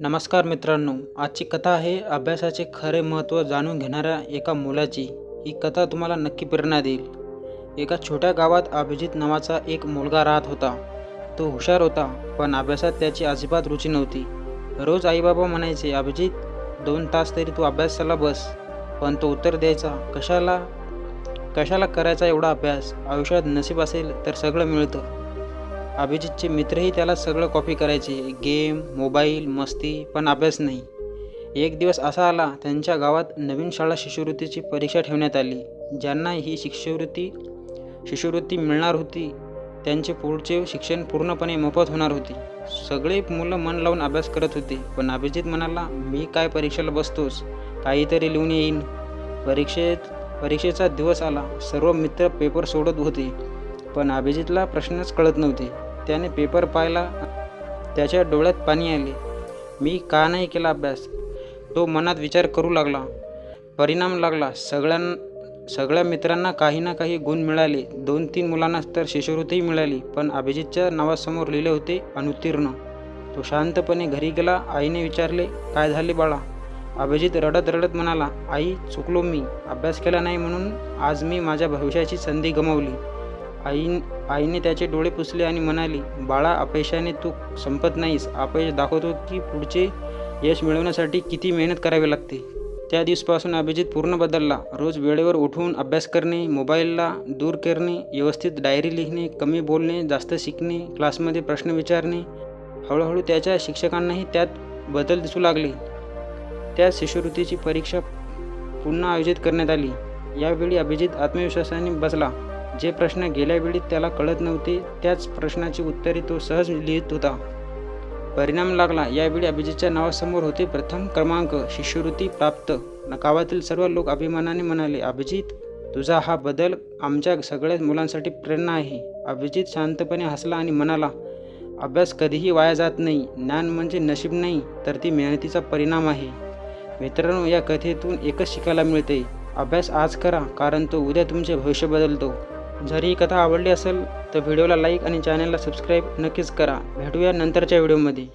नमस्कार मित्रांनो आजची कथा आहे अभ्यासाचे खरे महत्त्व जाणून घेणाऱ्या एका मुलाची. ही कथा तुम्हाला नक्की प्रेरणा देईल. एका छोट्या गावात अभिजित नावाचा एक मुलगा राहत होता. तो हुशार होता पण अभ्यासात त्याची अजिबात रुची नव्हती. रोज आईबाबा म्हणायचे अभिजित दोन तास तरी तू अभ्यासाला बस पण तो उत्तर द्यायचा कशाला? कशाला करायचा एवढा अभ्यास? आयुष्यात नशीब असेल तर सगळं मिळतं. अभिजितचे मित्रही त्याला सगळं कॉपी करायचे. गेम मोबाईल मस्ती पण अभ्यास नाही. एक दिवस असा आला त्यांच्या गावात नवीन शाळा शिष्यवृत्तीची परीक्षा ठेवण्यात आली. ज्यांना ही शिष्यवृत्ती शिष्यवृत्ती मिळणार होती त्यांचे पुढचे शिक्षण पूर्णपणे मोफत होणार होते. सगळे मुलं मन लावून अभ्यास करत होते पण अभिजित म्हणाला मी काय परीक्षेला बसतोस? काहीतरी लिहून येईन. परीक्षेत परीक्षेचा दिवस आला. सर्व मित्र पेपर सोडत होते. पण अभिजितला प्रश्नच कळत नव्हते. त्याने पेपर पाहिला त्याच्या डोळ्यात पाणी आले. मी का नाही केला अभ्यास? तो मनात विचार करू लागला. परिणाम लागला. सगळ्यां सगळ्या मित्रांना काही ना काही गुण मिळाले. दोन तीन मुलांना तर शिष्यवृत्तीही मिळाली पण अभिजितच्या नावासमोर लिहिले होते अनुत्तीर्ण तो शांतपणे घरी गेला. आईने विचारले काय झाले बाळा? अभिजित रडत रडत म्हणाला आई चुकलो मी. अभ्यास केला नाही म्हणून आज मी माझ्या भविष्याची संधी गमावली. आई आईने त्याचे डोळे पुसले आणि म्हणाली बाळा अपयशाने तू संपत नाहीस. अपयश दाखवतो की पुढचे यश मिळवण्यासाठी किती मेहनत करावी लागते. त्या दिवसपासून अभिजित पूर्ण बदलला. रोज वेळेवर उठून अभ्यास करणे मोबाईलला दूर करणे व्यवस्थित डायरी लिहिणे कमी बोलणे जास्त शिकणे क्लासमध्ये प्रश्न विचारणे हळूहळू त्याच्या शिक्षकांनाही त्यात बदल दिसू लागले. त्या शिष्यवृत्तीची परीक्षा पुन्हा आयोजित करण्यात आली. यावेळी अभिजित आत्मविश्वासाने बसला. जे प्रश्न गेल्या वेळी त्याला कळत नव्हते त्याच प्रश्नाची उत्तरे तो सहज लिहित होता. परिणाम लागला. यावेळी अभिजितच्या नावासमोर होते प्रथम क्रमांक शिष्यवृत्ती प्राप्त. गावातील सर्व लोक अभिमानाने म्हणाले अभिजित तुझा हा बदल आमच्या सगळ्या मुलांसाठी प्रेरणा आहे. अभिजित शांतपणे हसला आणि म्हणाला अभ्यास कधीही वाया जात नाही. ज्ञान म्हणजे नशीब नाही तर ती मेहनतीचा परिणाम आहे. मित्रांनो या कथेतून एकच शिकायला मिळते. अभ्यास आज करा कारण तो उद्या तुमचे भविष्य बदलतो. जर ही कथा आवडली असेल तर व्हिडिओला लाईक आणि चॅनलला सबस्क्राईब नक्कीच करा. भेटूया नंतरच्या व्हिडिओमध्ये.